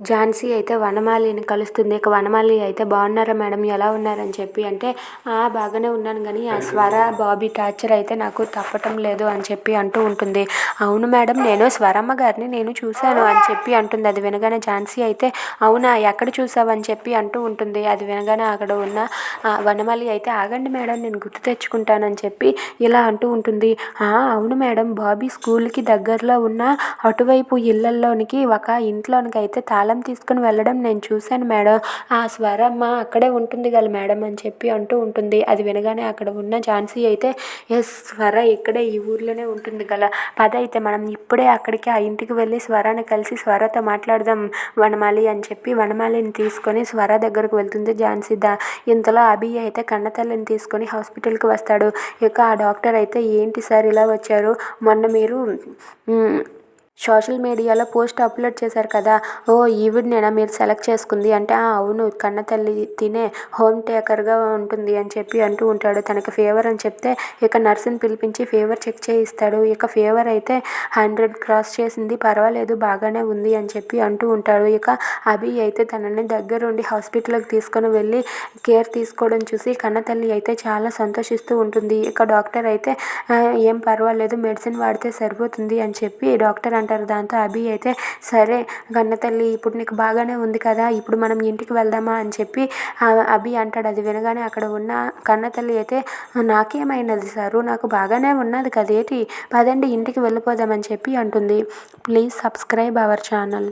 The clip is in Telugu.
ఝాన్సీ అయితే వనమాలిని కలుస్తుంది. ఇక వనమాలి అయితే బాగున్నారా మేడం? ఎలా ఉన్నారని చెప్పి అంటే "ఆ, బాగానే ఉన్నాను కానీ ఆ స్వర బాబీ టార్చర్ అయితే నాకు తప్పటం లేదు అని చెప్పి అంటూ ఉంటుంది. అవును మేడం నేను స్వరమ్మ గారిని నేను చూశాను అని చెప్పి అంటుంది. అది వినగానే ఝాన్సీ అయితే అవునా ఎక్కడ చూసావు అని చెప్పి అంటూ ఉంటుంది. అది వినగానే అక్కడ ఉన్న వనమాలి అయితే ఆగండి మేడం నేను గుర్తు తెచ్చుకుంటానని చెప్పి ఇలా అంటూ ఉంటుంది. అవును మేడం బాబీ స్కూల్కి దగ్గరలో ఉన్న అటువైపు ఇళ్ళల్లోనికి ఒక ఇంట్లోనికి అయితే తాళం తీసుకుని వెళ్ళడం నేను చూశాను మేడం. ఆ స్వరమ్మ అక్కడే ఉంటుంది కదా మేడం అని చెప్పి అంటూ ఉంటుంది. అది వినగానే అక్కడ ఉన్న ఝాన్సీ అయితే ఎస్ స్వర ఇక్కడే ఈ ఊర్లోనే ఉంటుంది గల పద అయితే మనం ఇప్పుడే అక్కడికి ఆ ఇంటికి వెళ్ళి స్వరాన్ని కలిసి స్వరతో మాట్లాడదాం వనమాలి అని చెప్పి వనమాలిని తీసుకొని స్వర దగ్గరకు వెళ్తుంది ఝాన్సీ దా. ఇంతలో అభి అయితే కన్నతల్లిని తీసుకొని హాస్పిటల్కి వస్తాడు. ఇక ఆ డాక్టర్ అయితే ఏంటి సార్ ఇలా వచ్చారు? మొన్న మీరు సోషల్ మీడియాలో పోస్ట్ అప్లోడ్ చేశారు కదా. ఓ ఈవిడనేనా మీరు సెలెక్ట్ చేసుకుంది? అంటే అవును కన్న తల్లి తినే హోమ్ టేకర్గా ఉంటుంది అని చెప్పి అంటూ ఉంటాడు. తనకి ఫీవర్ అని చెప్తే ఇక నర్సుని పిలిపించి ఫీవర్ చెక్ చేయిస్తాడు. ఇక ఫీవర్ అయితే హండ్రెడ్ క్రాస్ చేసింది పర్వాలేదు బాగానే ఉంది అని చెప్పి అంటూ ఉంటాడు. ఇక అభి అయితే తనని దగ్గరుండి హాస్పిటల్కి తీసుకొని వెళ్ళి కేర్ తీసుకోవడం చూసి కన్నతల్లి అయితే చాలా సంతోషిస్తూ ఉంటుంది. ఇక డాక్టర్ అయితే ఏం పర్వాలేదు మెడిసిన్ వాడితే సరిపోతుంది అని చెప్పి డాక్టర్ అంటారు అంటారు. దాంతో అభి అయితే సరే కన్నతల్లి ఇప్పుడు నీకు బాగానే ఉంది కదా ఇప్పుడు మనం ఇంటికి వెళ్దామా అని చెప్పి అభి అంటాడు. అది వినగానే అక్కడ ఉన్న కన్నతల్లి అయితే నాకేమైనది సారు? నాకు బాగానే ఉన్నది కదేటి పదండి ఇంటికి వెళ్ళిపోదామని చెప్పి అంటుంది. Please subscribe our channel.